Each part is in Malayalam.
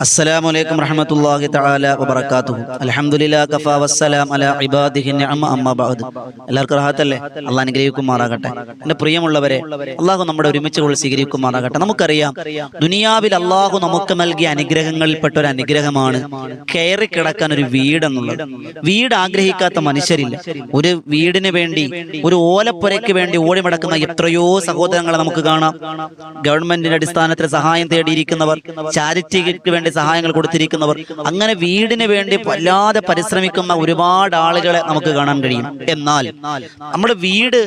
السلام عليكم ورحمة الله تعالى وبركاته الحمد لله كفى والسلام على عباده النعم أما بعد എല്ലാവർക്കും റാഹത്തല്ലേ അള്ളാഹ് അനുഗ്രഹിക്കുമാറാകട്ടെ എന്റെ പ്രിയമുള്ളവരെ അള്ളാഹു നമ്മുടെ ഒരുമിച്ച് കൊള്ളി സ്വീകരിക്കുമാറാകട്ടെ നമുക്കറിയാം ദുനിയാവിൽ അള്ളാഹു നമുക്ക് നൽകിയ അനുഗ്രഹങ്ങളിൽപ്പെട്ട ഒരു അനുഗ്രഹമാണ് കയറി കിടക്കാൻ ഒരു വീട് എന്നുള്ളത് വീട് ആഗ്രഹിക്കാത്ത മനുഷ്യരില്ല ഒരു വീടിന് വേണ്ടി ഒരു ഓലപ്പുരയ്ക്ക് വേണ്ടി ഓടി മടക്കുന്ന എത്രയോ സഹോദരങ്ങളെ നമുക്ക് കാണാം ഗവൺമെന്റിന്റെ അടിസ്ഥാനത്തിൽ സഹായം തേടിയിരിക്കുന്നവർ ചാരിറ്റിക്ക് വേണ്ടി സഹായങ്ങൾ കൊടുത്തിരിക്കുന്നവർ അങ്ങനെ വീടിന് വേണ്ടി വല്ലാതെ പരിശ്രമിക്കുന്ന ഒരുപാട് ആളുകളെ നമുക്ക് കാണാൻ കഴിയും. എന്നാൽ നമ്മുടെ വീട്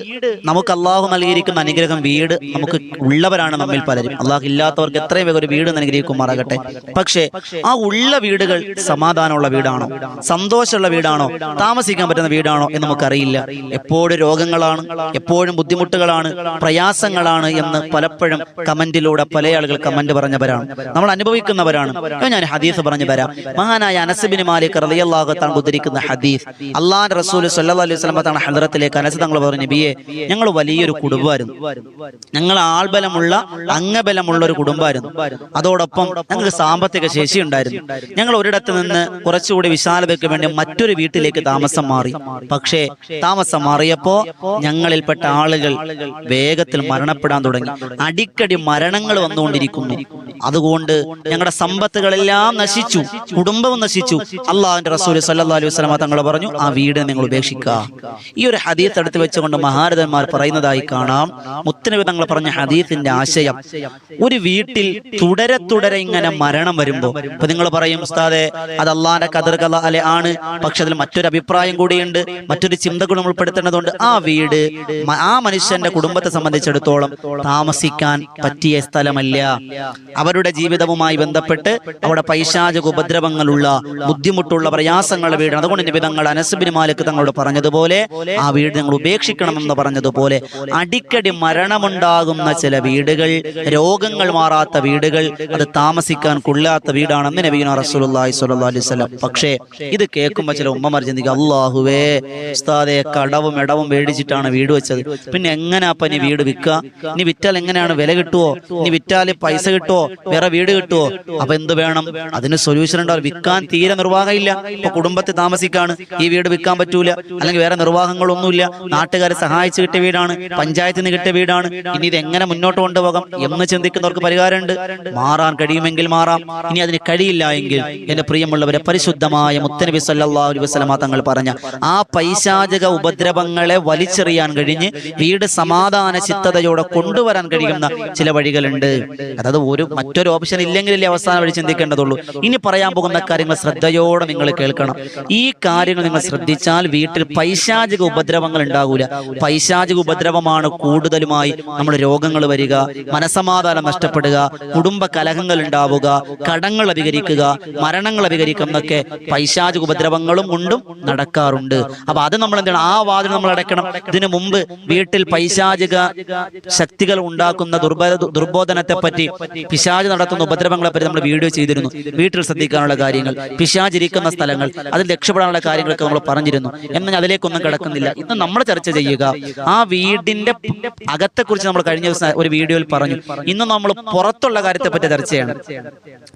നമുക്ക് അള്ളാഹു നൽകിയിരിക്കുന്ന അനുഗ്രഹം വീട് നമുക്ക് ഉള്ളവരാണ് നമ്മിൽ പലരും. അള്ളാഹു ഇല്ലാത്തവർക്ക് എത്രയും വേഗം ഒരു വീട് അനുഗ്രഹിക്കുമാറാകട്ടെ പക്ഷേ ആ ഉള്ള വീടുകൾ സമാധാനമുള്ള വീടാണോ? സന്തോഷമുള്ള വീടാണോ? താമസിക്കാൻ പറ്റുന്ന വീടാണോ എന്ന് നമുക്കറിയില്ല. എപ്പോഴും രോഗങ്ങളാണ് എപ്പോഴും ബുദ്ധിമുട്ടുകളാണ് പ്രയാസങ്ങളാണ് എന്ന് പലപ്പോഴും കമന്റിലൂടെ പല ആളുകൾ കമന്റ് പറഞ്ഞവരാണ്. നമ്മൾ അനുഭവിക്കുന്നവരാണ്. ഞാൻ ഹദീസ് പറഞ്ഞു തരാം. മഹാനായ അനസബിന് മാലിക് റളിയല്ലാഹു താൻ ഉദ്ധരിക്കുന്ന ഹദീസ്. അള്ളാഹ് റസൂൽ സല്ലല്ലാഹു അലൈഹി വസല്ലം തങ്ങളുടെ ഹദ്റത്തിലേക്ക് അനസ് തങ്ങൾ പറഞ്ഞു നബിയെ ഞങ്ങൾ വലിയൊരു കുടുംബമായിരുന്നു. ഞങ്ങൾ ആൾബലമുള്ള അംഗബലമുള്ള ഒരു കുടുംബമായിരുന്നു. അതോടൊപ്പം ഞങ്ങൾക്ക് സാമ്പത്തിക ശേഷി ഉണ്ടായിരുന്നു. ഞങ്ങൾ ഒരിടത്ത് നിന്ന് കുറച്ചുകൂടി വിശാലതയ്ക്ക് വേണ്ടി മറ്റൊരു വീട്ടിലേക്ക് താമസം മാറി. പക്ഷേ താമസം മാറിയപ്പോ ഞങ്ങളിൽപ്പെട്ട ആളുകൾ വേഗത്തിൽ മരണപ്പെടാൻ തുടങ്ങി. അടിക്കടി മരണങ്ങൾ വന്നുകൊണ്ടിരിക്കുന്നു. അതുകൊണ്ട് ഞങ്ങളുടെ സമ്പത്തുകളെല്ലാം നശിച്ചു കുടുംബവും നശിച്ചു. അള്ളാഹുന്റെ റസൂൽ സല്ലല്ലാഹു അലൈഹി വസ്ലാമ തങ്ങൾ പറഞ്ഞു ആ വീട് നിങ്ങൾ ഉപേക്ഷിക്കുക ഈ ഒരു ഹദീത്ത് എടുത്ത് വെച്ചുകൊണ്ട് മഹാരഥന്മാർ പറയുന്നതായി കാണാം. മുത്തനബി തങ്ങൾ പറഞ്ഞ ഹദീത്തിന്റെ ആശയം ഒരു വീട്ടിൽ തുടരെ തുടരെ ഇങ്ങനെ മരണം വരുമ്പോ ഇപ്പൊ നിങ്ങൾ പറയും ഉസ്താദെ അത് അള്ളാന്റെ കതിർ കല അല്ലെ ആണ്. പക്ഷെ അതിൽ മറ്റൊരു അഭിപ്രായം കൂടിയുണ്ട് മറ്റൊരു ചിന്തകളും ഉൾപ്പെടുത്തേണ്ടതുണ്ട്. ആ വീട് ആ മനുഷ്യന്റെ കുടുംബത്തെ സംബന്ധിച്ചിടത്തോളം താമസിക്കാൻ പറ്റിയ സ്ഥലമല്ല. അവരുടെ ജീവിതവുമായി ബന്ധപ്പെട്ട് അവിടെ പൈശാചക ഉപദ്രവങ്ങളുള്ള ബുദ്ധിമുട്ടുള്ള പ്രയാസങ്ങളുടെ വീടാണ്. അതുകൊണ്ട് നിബിതങ്ങൾ അനസുബിന് മാലിക് തങ്ങളോട് പറഞ്ഞതുപോലെ ആ വീട് നിങ്ങൾ ഉപേക്ഷിക്കണമെന്ന് പറഞ്ഞതുപോലെ അടിക്കടി മരണമുണ്ടാകുന്ന ചില വീടുകൾ രോഗങ്ങൾ മാറാത്ത വീടുകൾ അത് താമസിക്കാൻ കൊള്ളാത്ത വീടാണെന്ന് നബീന സ്വല്ലല്ലാഹു അലൈഹി വസല്ലം. പക്ഷേ ഇത് കേൾക്കുമ്പോൾ ചില ഉമ്മമാർ ചിന്തിക്കുക അള്ളാഹുവേ ഉസ്താദെ കടവും ഇടവും മേടിച്ചിട്ടാണ് വീട് വെച്ചത്. പിന്നെ എങ്ങനെ അപ്പൊ നീ വീട് വിൽക്കുക നീ വിറ്റാൽ എങ്ങനെയാണ് വില കിട്ടുവോ? നീ വിറ്റാൽ പൈസ കിട്ടുവോ? വേറെ വീട് കിട്ടുവോ? അപ്പൊ എന്ത് വേണം. അതിന് സൊല്യൂഷൻ ഉണ്ടാവും വിൽക്കാൻ തീരെ നിർവാഹമില്ല. ഇപ്പൊ കുടുംബത്തിൽ താമസിക്കാണ്. ഈ വീട് വിൽക്കാൻ പറ്റൂല. അല്ലെങ്കിൽ വേറെ നിർവാഹങ്ങളൊന്നുമില്ല. നാട്ടുകാരെ സഹായിച്ചു കിട്ടിയ വീടാണ്. പഞ്ചായത്തിൽ നിന്ന് കിട്ടിയ വീടാണ്. ഇനി ഇത് എങ്ങനെ മുന്നോട്ട് കൊണ്ടുപോകാം എന്ന് ചിന്തിക്കുന്നവർക്ക് പരിഹാരമുണ്ട്. മാറാൻ കഴിയുമെങ്കിൽ മാറാം. ഇനി അതിന് കഴിയില്ല എങ്കിൽ എന്റെ പ്രിയമുള്ളവരെ പരിശുദ്ധമായ മുത്തനബി സല്ലാഹു അലൈഹി തങ്ങൾ പറഞ്ഞ ആ പൈശാചക ഉപദ്രവങ്ങളെ വലിച്ചെറിയാൻ കഴിഞ്ഞ് വീട് സമാധാന ചിത്തതയോടെ കൊണ്ടുവരാൻ കഴിയുന്ന ചില വഴികളുണ്ട്. അതായത് ഒരു മറ്റൊരു ഓപ്ഷൻ ഇല്ലെങ്കിലല്ലേ അവസാന വഴി ചിന്തിക്കേണ്ടതുള്ളൂ. ഇനി പറയാൻ പോകുന്ന കാര്യങ്ങൾ ശ്രദ്ധയോടെ നിങ്ങൾ കേൾക്കണം. ഈ കാര്യങ്ങൾ നിങ്ങൾ ശ്രദ്ധിച്ചാൽ വീട്ടിൽ പൈശാചിക ഉപദ്രവങ്ങൾ ഉണ്ടാകൂല പൈശാചിക ഉപദ്രവമാണ് കൂടുതലുമായി നമ്മൾ രോഗങ്ങൾ വരിക മനസമാധാനം നഷ്ടപ്പെടുക കുടുംബ കലഹങ്ങൾ ഉണ്ടാവുക കടങ്ങൾ അധികരിക്കുക മരണങ്ങൾ അധികരിക്കും എന്നൊക്കെ പൈശാചിക ഉപദ്രവങ്ങളും കൊണ്ടും നടക്കാറുണ്ട്. അപ്പൊ അത് നമ്മൾ എന്താണ്? ആ വാതിൽ നമ്മൾ അടയ്ക്കണം. ഇതിനു മുമ്പ് വീട്ടിൽ പൈശാചിക ശക്തികൾ ഉണ്ടാക്കുന്ന ദുർബ ദുർബോധനത്തെ പറ്റി പിശാജ് നടത്തുന്ന ഉപദ്രവങ്ങളെ പറ്റി നമ്മൾ വീഡിയോ ചെയ്തിരുന്നു. വീട്ടിൽ ശ്രദ്ധിക്കാനുള്ള കാര്യങ്ങൾ പിശാചിരിക്കുന്ന സ്ഥലങ്ങൾ അതിൽ രക്ഷപ്പെടാനുള്ള കാര്യങ്ങളൊക്കെ നമ്മൾ പറഞ്ഞിരുന്നു. എന്നാൽ അതിലേക്കൊന്നും കിടക്കുന്നില്ല. ഇന്ന് നമ്മൾ ചർച്ച ചെയ്യുക ആ വീടിന്റെ അകത്തെ കുറിച്ച് നമ്മൾ കഴിഞ്ഞ ദിവസം ഒരു വീഡിയോയിൽ പറഞ്ഞു. ഇന്ന് നമ്മൾ പുറത്തുള്ള കാര്യത്തെ പറ്റി ചർച്ചയാണ്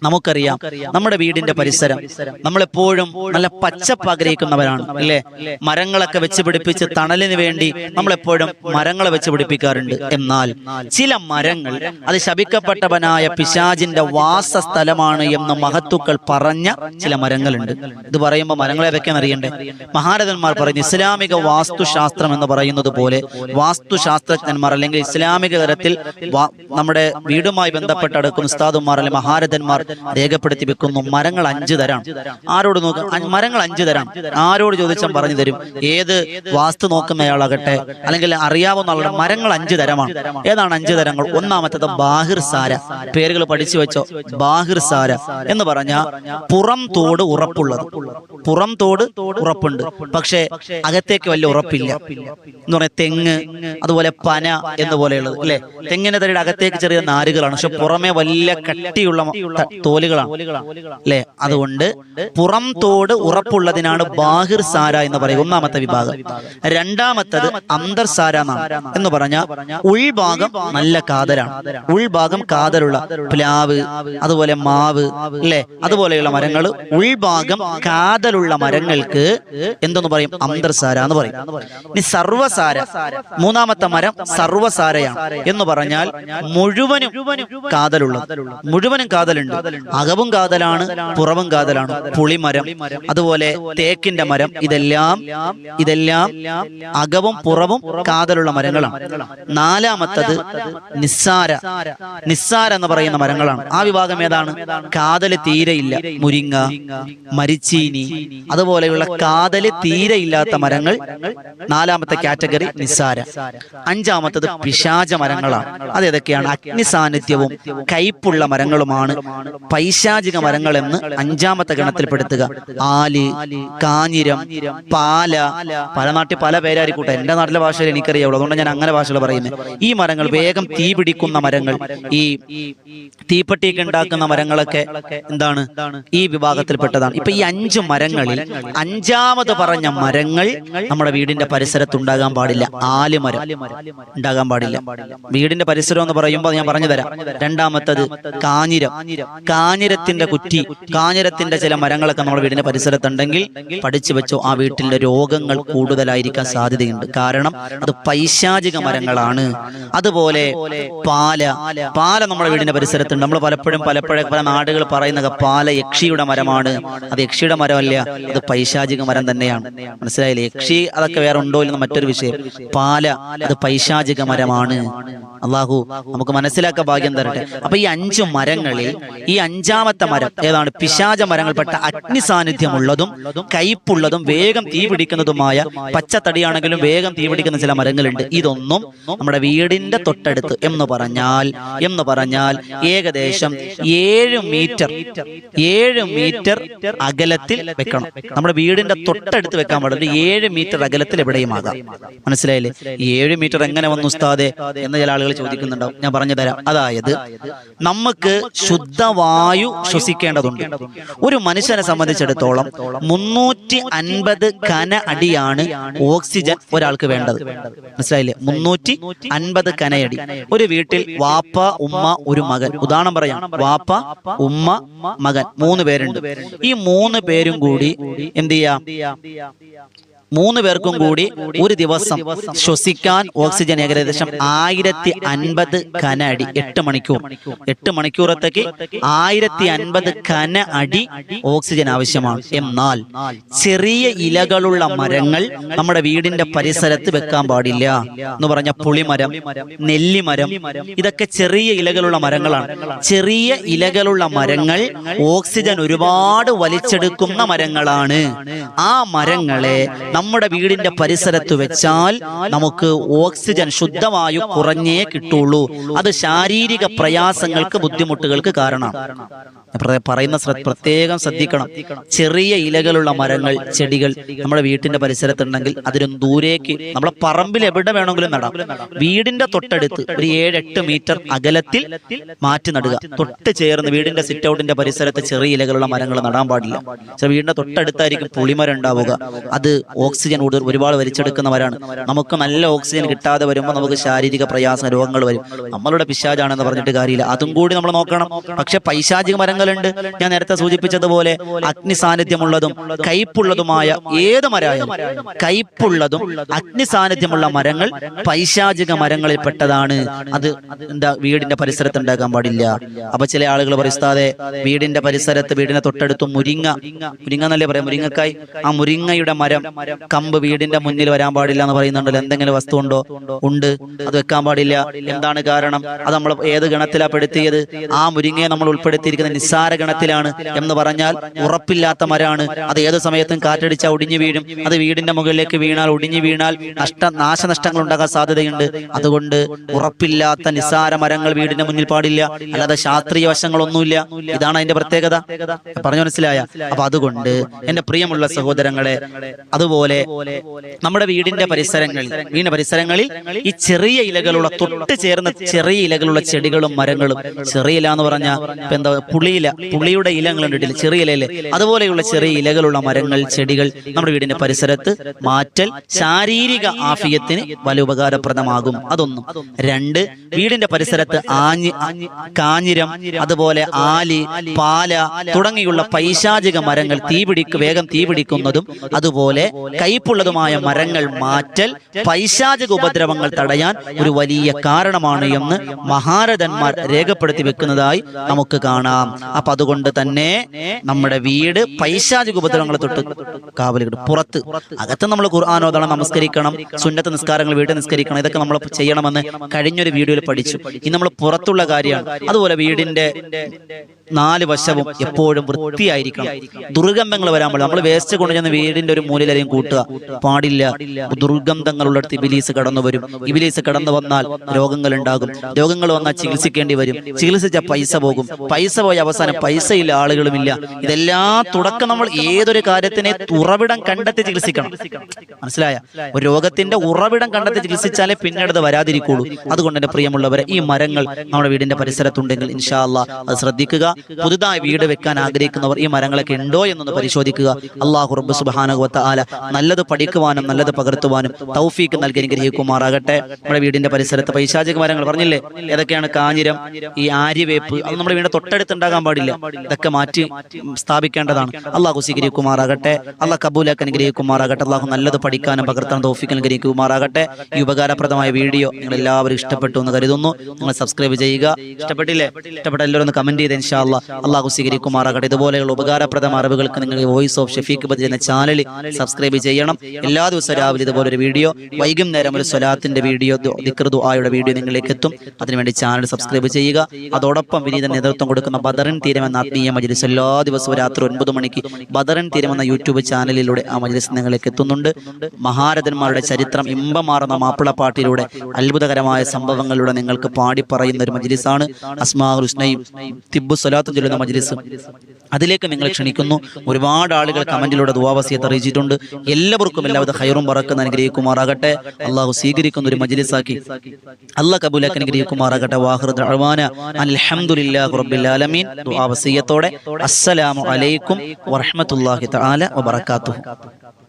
നമുക്കറിയാം നമ്മുടെ വീടിന്റെ പരിസരം നമ്മളെപ്പോഴും നല്ല പച്ചപ്പ് ആഗ്രഹിക്കുന്നവരാണ് അല്ലേ? മരങ്ങളൊക്കെ വെച്ച് പിടിപ്പിച്ച് തണലിന് വേണ്ടി നമ്മളെപ്പോഴും മരങ്ങളെ വെച്ച് പിടിപ്പിക്കാറുണ്ട്. എന്നാൽ ചില മരങ്ങൾ അത് ശപിക്കപ്പെട്ടവനായ പിശാജിന്റെ വാസസ്ഥലമാണ് എന്ന് മഹത്തുക്കൾ പറഞ്ഞ ചില മരങ്ങളുണ്ട്. ഇത് പറയുമ്പോൾ മരങ്ങളെ വെക്കാൻ അറിയണ്ടേ? മഹാരഥന്മാർ പറയുന്നു ഇസ്ലാമിക വാസ്തുശാസ്ത്രം എന്ന് പറയുന്നത് പോലെ വാസ്തുശാസ്ത്രജ്ഞന്മാർ അല്ലെങ്കിൽ ഇസ്ലാമിക തരത്തിൽ നമ്മുടെ വീടുമായി ബന്ധപ്പെട്ട് അടുക്കുന്ന ഉസ്താദുമാർ അല്ലെങ്കിൽ മഹാരഥന്മാർ രേഖപ്പെടുത്തി വെക്കുന്നു മരങ്ങൾ അഞ്ചു തരാം. ആരോട് നോക്ക മരങ്ങൾ അഞ്ചു തരാം. ആരോട് ചോദിച്ചാൽ പറഞ്ഞു തരും ഏത് വാസ്തു നോക്കുന്നയാളാകട്ടെ അല്ലെങ്കിൽ അറിയാവുന്ന ആളുടെ മരങ്ങൾ അഞ്ചു തരമാണ്. ഏതാണ് അഞ്ചു തരങ്ങൾ? ഒന്നാമത്തത് ബാഹിർ സാര. പേരുകൾ പഠിച്ചു വെച്ചോ? ബാഹിർ സാര. എന്ന് പറഞ്ഞ പുറം തോട് ഉറപ്പുള്ളത്. പുറം തോട് ഉറപ്പുണ്ട്. പക്ഷേ അകത്തേക്ക് വലിയ ഉറപ്പില്ല. എന്ന് പറഞ്ഞ തെങ്ങ് അതുപോലെ പന എന്ന പോലെയുള്ളത് അല്ലെ? തെങ്ങിന്റെ തടിയുടെ അകത്തേക്ക് ചെറിയ നാരുകളാണ്. പക്ഷെ പുറമെ വലിയ കട്ടിയുള്ള തോലുകളാണ്. അല്ലെ? അതുകൊണ്ട് പുറം തോട് ഉറപ്പുള്ളതിനാണ് ബാഹിർ സാര എന്ന് പറയുക ഒന്നാമത്തെ വിഭാഗം. രണ്ടാമത്തത് അന്തർ സാര എന്ന് പറഞ്ഞ ഉൾഭാഗം നല്ല കാതലാണ്. ഉൾഭാഗം കാതലുള്ള പ്ലാവ് അതുപോലെ മാവ് മാവ് അല്ലെ? അതുപോലെയുള്ള മരങ്ങൾ ഉൾഭാഗം കാതലുള്ള മരങ്ങൾക്ക് എന്തെന്ന് പറയും? അന്തർസാര എന്ന് പറയും. ഇനി സർവസാര മൂന്നാമത്തെ മരം സർവസാരയാണ് എന്ന് പറഞ്ഞാൽ മുഴുവനും കാതലുള്ള മുഴുവനും കാതലുണ്ട്. അകവും കാതലാണ് പുറവും കാതലാണ്. പുളിമരം അതുപോലെ തേക്കിന്റെ മരം ഇതെല്ലാം ഇതെല്ലാം അകവും പുറവും കാതലുള്ള മരങ്ങളാണ്. നാലാമത്തത് നിസ്സാര. നിസ്സാര എന്ന് പറയുന്ന മരങ്ങളാണ്. ആ വിഭാഗം ഏതാണ്? കാതൽ തീരയില്ല മുരിങ്ങ മരിച്ചീനി. അതുപോലെയുള്ള കാതൽ തീരയില്ലാത്ത മരങ്ങൾ നാലാമത്തെ കാറ്റഗറി നിസാര അഞ്ചാമത്തത് പിശാച മരങ്ങളാണ്. അത് ഏതൊക്കെയാണ്? അഗ്നി സാന്നിധ്യവും കയ്പുള്ള മരങ്ങളുമാണ്. പൈശാചിക മരങ്ങൾ എന്ന് അഞ്ചാമത്തെ ഗണത്തിൽപ്പെടുത്തുക. ആൽ കാഞ്ഞിരം പാല. പല. നാട്ടിൽ പല പേരായിരിക്കൂട്ടെ എന്റെ നാട്ടിലെ ഭാഷയിൽ എനിക്കറിയാവുള്ളൂ അതുകൊണ്ട് ഞാൻ അങ്ങനെ ഭാഷകൾ പറയുന്നത് ഈ മരങ്ങൾ വേഗം തീ പിടിക്കുന്ന മരങ്ങൾ ഈ തീപ്പെട്ടിയൊക്കെ ഉണ്ടാക്കുന്ന മരങ്ങളൊക്കെ എന്താണ് ഈ വിഭാഗത്തിൽപ്പെട്ടതാണ്. ഇപ്പൊ ഈ അഞ്ച് മരങ്ങളിൽ അഞ്ചാമത് പറഞ്ഞ മരങ്ങൾ നമ്മുടെ വീടിന്റെ പരിസരത്ത് ഉണ്ടാകാൻ പാടില്ല. ആൽ മരം ഉണ്ടാകാൻ പാടില്ല. വീടിന്റെ പരിസരം എന്ന് പറയുമ്പോൾ ഞാൻ പറഞ്ഞു തരാം. രണ്ടാമത്തത് കാഞ്ഞിരം. കാഞ്ഞിരത്തിന്റെ കുറ്റി കാഞ്ഞിരത്തിന്റെ ചില മരങ്ങളൊക്കെ നമ്മുടെ വീടിന്റെ പരിസരത്തുണ്ടെങ്കിൽ പഠിച്ചു വെച്ചോ ആ വീട്ടിലെ രോഗങ്ങൾ കൂടുതലായിരിക്കാൻ സാധ്യതയുണ്ട്. കാരണം അത് പൈശാചിക മരങ്ങളാണ്. അതുപോലെ പാല പാല നമ്മുടെ വീടിന്റെ പരിസരത്തുണ്ട്. നമ്മൾ പലപ്പോഴും പലപ്പോഴും പല നാടുകൾ പറയുന്നത് പാല യക്ഷിയുടെ മരമാണ്. അത് യക്ഷിയുടെ മരമല്ല അത് പൈശാചിക മരം തന്നെയാണ്. മനസ്സിലായില്ലേ? യക്ഷി അതൊക്കെ വേറെ ഉണ്ടോ ഇല്ലെന്ന് മറ്റൊരു വിഷയം. പാല അത് പൈശാചിക മരമാണ്. അള്ളാഹു നമുക്ക് മനസ്സിലാക്കാൻ ഭാഗ്യം തരട്ടെ. അപ്പൊ ഈ അഞ്ചു മരങ്ങളിൽ ഈ അഞ്ചാമത്തെ മരം ഏതാണ്? പിശാച മരങ്ങൾപ്പെട്ട അഗ്നി സാന്നിധ്യമുള്ളതും കയ്പുള്ളതും വേഗം തീ പിടിക്കുന്നതുമായ പച്ചത്തടിയാണെങ്കിലും വേഗം തീ പിടിക്കുന്ന ചില മരങ്ങളുണ്ട്. ഇതൊന്നും നമ്മുടെ വീടിന്റെ തൊട്ടടുത്ത്. എന്ന് പറഞ്ഞാൽ എന്ന് പറഞ്ഞാൽ ഏകദേശം ഏഴ് മീറ്റർ ഏഴ് മീറ്റർ അകലത്തിൽ വെക്കണം. നമ്മുടെ വീടിന്റെ തൊട്ടടുത്ത് വെക്കാൻ പാടില്ല. ഏഴ് മീറ്റർ അകലത്തിൽ എവിടെയും ആകാം മനസ്സിലായില്ലേ ഏഴ് മീറ്റർ എങ്ങനെ വന്നു ഉസ്താദെ എന്ന് ചില ആളുകൾ ചോദിക്കുന്നുണ്ടാവും. ഞാൻ പറഞ്ഞു തരാം. അതായത് നമുക്ക് ശുദ്ധവായു ശ്വസിക്കേണ്ടതുണ്ട്. ഒരു മനുഷ്യനെ സംബന്ധിച്ചിടത്തോളം മുന്നൂറ്റി അൻപത് കന അടിയാണ് ഓക്സിജൻ ഒരാൾക്ക് വേണ്ടത്. മനസ്സിലായില്ലേ? മുന്നൂറ്റി അൻപത് കനയടി. ഒരു വീട്ടിൽ വാപ്പ ഉമ്മ ഒരു മകൻ. ഉദാഹരണം പറയാം. വാപ്പ ഉമ്മ മകൻ. മൂന്ന് പേരുണ്ട്. ഈ മൂന്ന് പേരും കൂടി എന്ത് ചെയ്യാം? മൂന്ന് പേർക്കും കൂടി ഒരു ദിവസം ശ്വസിക്കാൻ ഓക്സിജൻ ഏകദേശം ആയിരത്തി അൻപത് ഘന അടി എട്ട് മണിക്കൂർ. എട്ട് മണിക്കൂറത്തേക്ക് ആയിരത്തി അൻപത് കന അടി ഓക്സിജൻ ആവശ്യമാണ്. എന്നാൽ ചെറിയ ഇലകളുള്ള മരങ്ങൾ നമ്മുടെ വീടിന്റെ പരിസരത്ത് വെക്കാൻ പാടില്ല എന്ന് പറഞ്ഞ പുളിമരം നെല്ലിമരം ഇതൊക്കെ ചെറിയ ഇലകളുള്ള മരങ്ങളാണ്. ചെറിയ ഇലകളുള്ള മരങ്ങൾ ഓക്സിജൻ ഒരുപാട് വലിച്ചെടുക്കുന്ന മരങ്ങളാണ്. ആ മരങ്ങളെ നമ്മുടെ വീടിന്റെ പരിസരത്ത് വെച്ചാൽ നമുക്ക് ഓക്സിജൻ ശുദ്ധവായു കുറഞ്ഞേ കിട്ടുള്ളൂ. അത് ശാരീരിക പ്രയാസങ്ങൾക്ക് ബുദ്ധിമുട്ടുകൾക്ക് കാരണം പറയുന്ന പ്രത്യേകം ശ്രദ്ധിക്കണം. ചെറിയ ഇലകളുള്ള മരങ്ങൾ ചെടികൾ നമ്മുടെ വീട്ടിന്റെ പരിസരത്തുണ്ടെങ്കിൽ അതിനും ദൂരേക്ക് നമ്മളെ പറമ്പിൽ എവിടെ വേണമെങ്കിലും നടാം. വീടിന്റെ തൊട്ടടുത്ത് ഒരു ഏഴ് എട്ട് മീറ്റർ അകലത്തിൽ മാറ്റി നടുക. തൊട്ട് ചേർന്ന് വീടിന്റെ സിറ്റ് ഔട്ടിന്റെ പരിസരത്ത് ചെറിയ ഇലകളുള്ള മരങ്ങൾ നടാൻ പാടില്ല. പക്ഷെ വീടിന്റെ തൊട്ടടുത്തായിരിക്കും പുളിമരം ഉണ്ടാവുക അത് ഓക്സിജൻ കൂടുതൽ ഒരുപാട് വലിച്ചെടുക്കുന്നവരാണ് നമുക്ക് നല്ല ഓക്സിജൻ കിട്ടാതെ വരുമ്പോൾ നമുക്ക് ശാരീരിക പ്രയാസ രോഗങ്ങൾ വരും. നമ്മളുടെ പിശാജാണെന്ന് പറഞ്ഞിട്ട് കാര്യമില്ല. അതും കൂടി നമ്മൾ നോക്കണം. പക്ഷെ പൈശാചിക മരങ്ങളുണ്ട്. ഞാൻ നേരത്തെ സൂചിപ്പിച്ചതുപോലെ അഗ്നി സാന്നിധ്യമുള്ളതും കയ്പുള്ളതുമായ ഏത് മരമായാലും കയ്പുള്ളതും അഗ്നി സാന്നിധ്യമുള്ള മരങ്ങൾ പൈശാചിക മരങ്ങളിൽ പെട്ടതാണ്. അത് എന്താ വീടിന്റെ പരിസരത്ത് ഉണ്ടാക്കാൻ പാടില്ല. അപ്പൊ ചില ആളുകൾ പറയുസ്താതെ വീടിന്റെ പരിസരത്ത് വീടിന്റെ തൊട്ടടുത്ത് മുരിങ്ങ. മുരിങ്ങ. എന്നല്ലേ പറയാം? മുരിങ്ങക്കായി ആ മുരിങ്ങയുടെ മരം കമ്പ് വീടിന്റെ മുന്നിൽ വരാൻ പാടില്ല എന്ന് പറയുന്നുണ്ടല്ലോ. എന്തെങ്കിലും വസ്തു ഉണ്ടോ. ഉണ്ട്. അത് വെക്കാൻ പാടില്ല. എന്താണ് കാരണം? അത് നമ്മൾ ഏത് ഗണത്തിലാ പെടുത്തിയത്? ആ മുരിങ്ങയെ നമ്മൾ ഉൾപ്പെടുത്തിയിരിക്കുന്ന നിസ്സാര ഗണത്തിലാണ് എന്ന് പറഞ്ഞാൽ ഉറപ്പില്ലാത്ത മരമാണ് അത് ഏത് സമയത്തും കാറ്റടിച്ചാൽ ഒടിഞ്ഞു വീഴും. അത് വീടിന്റെ മുകളിലേക്ക് വീണാൽ ഒടിഞ്ഞു വീണാൽ നഷ്ട നാശനഷ്ടങ്ങൾ ഉണ്ടാകാൻ സാധ്യതയുണ്ട്. അതുകൊണ്ട് ഉറപ്പില്ലാത്ത നിസ്സാര മരങ്ങൾ വീടിന്റെ മുന്നിൽ പാടില്ല. അല്ലാതെ ശാസ്ത്രീയ വശങ്ങളൊന്നുമില്ല. ഇതാണ് അതിന്റെ പ്രത്യേകത. പറഞ്ഞു മനസ്സിലായ? അപ്പൊ അതുകൊണ്ട് എന്റെ പ്രിയമുള്ള സഹോദരങ്ങളെ അതുപോലെ നമ്മുടെ വീടിന്റെ പരിസരങ്ങളിൽ വീടിന്റെ പരിസരങ്ങളിൽ ഈ ചെറിയ ഇലകളുള്ള തൊട്ട് ചേർന്ന ചെറിയ ഇലകളുള്ള ചെടികളും മരങ്ങളും ചെറിയ ഇല എന്ന് പറഞ്ഞാൽ എന്താ പുളി പുളിയില പുളിയുടെ ഇല നിങ്ങൾ കണ്ടിട്ടില്ല? ചെറിയ ഇലയിലെ. അതുപോലെയുള്ള ചെറിയ ഇലകളുള്ള മരങ്ങൾ ചെടികൾ നമ്മുടെ വീടിന്റെ പരിസരത്ത് മാറ്റൽ ശാരീരിക ആഫിയത്തിന് വലിയ ഉപകാരപ്രദമാകും. അതൊന്നും രണ്ട് വീടിന്റെ പരിസരത്ത് ആഞ്ഞ് കാഞ്ഞിരം അതുപോലെ ആലി പാല തുടങ്ങിയുള്ള പൈശാചിക മരങ്ങൾ തീപിടിക്ക് വേഗം തീപിടിക്കുന്നതും അതുപോലെ കയ്പുള്ളതുമായ മരങ്ങൾ മാറ്റൽ പൈശാചിക ഉപദ്രവങ്ങൾ തടയാൻ ഒരു വലിയ കാരണമാണ് എന്ന് മഹാരഥന്മാർ രേഖപ്പെടുത്തി വെക്കുന്നതായി നമുക്ക് കാണാം. അപ്പൊ അതുകൊണ്ട് തന്നെ നമ്മുടെ വീട് പൈശാചിക ഉപദ്രവങ്ങളെ തൊട്ട് കാവലുകൾ പുറത്ത്. അകത്ത് നമ്മൾ ഖുർആാനോദണം നമസ്കരിക്കണം സുന്നത്ത് നിസ്കാരങ്ങൾ വീട്ടിൽ നിസ്കരിക്കണം ഇതൊക്കെ നമ്മൾ ചെയ്യണമെന്ന് കഴിഞ്ഞൊരു വീഡിയോയിൽ പഠിച്ചു. ഇനി നമ്മൾ പുറത്തുള്ള കാര്യമാണ്. അതുപോലെ വീടിന്റെ നാല് വശവും എപ്പോഴും വൃത്തിയായിരിക്കണം. ദുർഗന്ധങ്ങൾ വരാൻ നമ്മൾ വേസ്റ്റ് കൊണ്ടുചെന്ന് വീടിന്റെ ഒരു മൂലയിലും കൂട്ടുക. പാടില്ല. ദുർഗന്ധങ്ങളുള്ളിടത്ത് ഇബിലീസ് കടന്നു വരും. ഇബിലീസ് കടന്നു വന്നാൽ രോഗങ്ങൾ ഉണ്ടാകും. രോഗങ്ങൾ വന്നാൽ ചികിത്സിക്കേണ്ടി വരും. ചികിത്സിച്ച പൈസ പോകും. പൈസ പോയ അവസാനം പൈസയില്ല ആളുകളുമില്ല. ഇതെല്ലാം തുടക്കം നമ്മൾ ഏതൊരു കാര്യത്തിനെ ഉറവിടം കണ്ടെത്തി ചികിത്സിക്കണം. മനസ്സിലായ? ഒരു രോഗത്തിന്റെ ഉറവിടം കണ്ടെത്തി ചികിത്സിച്ചാലേ പിന്നീട് അത് വരാതിരിക്കുള്ളൂ. അതുകൊണ്ട് തന്നെ പ്രിയമുള്ളവരെ ഈ മരങ്ങൾ നമ്മുടെ വീടിന്റെ പരിസരത്തുണ്ടെങ്കിൽ ഇൻഷാ അത് ശ്രദ്ധിക്കുക. പുതുതായി വീട് വെക്കാൻ ആഗ്രഹിക്കുന്നവർ ഈ മരങ്ങളൊക്കെ ഉണ്ടോ എന്നൊന്ന് പരിശോധിക്കുക. അള്ളാഹു റബ്ബ് സുബാനകുവത്ത ആല നല്ലത് പഠിക്കുവാനും നല്ലത് പകർത്തുവാനും തൗഫീക്ക് നൽകി അനുഗ്രഹിക്കുമാറാകട്ടെ. നമ്മുടെ വീടിന്റെ പരിസരത്ത് പൈശാചിക മരങ്ങൾ പറഞ്ഞില്ലേ? ഏതൊക്കെയാണ് കാഞ്ഞിരം? ഈ ആര്യവേപ്പ് അത് നമ്മുടെ വീടിന്റെ തൊട്ടടുത്തുണ്ടാകാൻ പാടില്ല. ഇതൊക്കെ മാറ്റി സ്ഥാപിക്കേണ്ടതാണ്. അള്ളാഹു സ്വീകരിക്കുമാറാകട്ടെ. അള്ളാഹ് കബൂലാക്ക് അനുഗ്രഹിക്കുമാറാകട്ടെ. അള്ളാഹു നല്ലത് പഠിക്കാനും പകർത്താനും തോഫിക്കാൻ അനുഗ്രഹിക്കുമാറാകട്ടെ. ഈ ഉപകാരപ്രദമായ വീഡിയോ നിങ്ങൾ എല്ലാവരും ഇഷ്ടപ്പെട്ടു എന്ന് കരുതുന്നു. നിങ്ങൾ സബ്സ്ക്രൈബ് ചെയ്യുക. ഇഷ്ടപ്പെട്ടില്ലേ? ഇഷ്ടപ്പെട്ട എല്ലാവരും കമന്റ് ചെയ്ത് ഇൻഷാ അള്ളാഹ് അള്ളാഹു സ്വീകരിക്കുമാറാകട്ടെ. ഇതുപോലെയുള്ള ഉപകാരപ്രദമായ അറിവുകൾക്ക് നിങ്ങൾ വോയിസ് ഓഫ് ഷെഫീഖ് ബദർ എന്ന ചാനൽ സബ്സ്ക്രൈബ് ചെയ്യണം. എല്ലാ ദിവസവും രാവിലെ ഇതുപോലെ ഒരു വീഡിയോ വൈകുന്നേരം ഒരു സ്വലാത്തിന്റെ വീഡിയോ ദിക്ർ ആയുടെ വീഡിയോ നിങ്ങളിലേക്ക് എത്തും. അതിനുവേണ്ടി ചാനൽ സബ്സ്ക്രൈബ് ചെയ്യുക. അതോടൊപ്പം വിനീത നേതൃത്വം കൊടുക്കുന്ന ബദറിൻ തീരം എന്ന ആത്മീയ മജ്ലിസ്. എല്ലാ ദിവസവും രാത്രി ഒൻപത് മണിക്ക് ബദറൻ തീരം എന്ന യൂട്യൂബ് ചാനലിലൂടെ ആ മജ്ലിസ് നിങ്ങളിലേക്ക് എത്തുന്നുണ്ട്. മഹാരഥന്മാരുടെ ചരിത്രം ഇമ്പമാർന്ന മാപ്പിളപ്പാട്ടിലൂടെ അത്ഭുതകരമായ സംഭവങ്ങളിലൂടെ നിങ്ങൾക്ക് പാടി പറയുന്ന ഒരു മജ്ലിസാണ്. അസ്മാ ഹുസ്നയും തിബു സ്വലാത്തും ചൊല്ലുന്ന മജ്ലിസ്. അതിലേക്ക് നിങ്ങൾ ക്ഷണിക്കുന്നു. ഒരുപാട് ആളുകൾ കമന്റിലൂടെ ദുവാവസിയത്ത് അറിയിച്ചിട്ടുണ്ട്. എല്ലാവർക്കും എല്ലാവിധ ഹൈറും പറക്കുന്ന അനുഗ്രഹിക്കുമാറാകട്ടെ. അള്ളാഹു സ്വീകരിക്കുന്ന ഒരു മജ്ലിസാക്കി. അള്ളാഹ് കബൂലാക്ക് അനുഗ്രഹിക്കുമാറാകട്ടെ. വാഹൃദ് അൽഹംദുലില്ലാഹി റബ്ബിൽ ആലമീൻ. ദുആ വസിയത്തോടെ അസ്സലാമു അലൈക്കും വറഹ്മത്തുള്ളാഹി തആല വബറകാതുഹു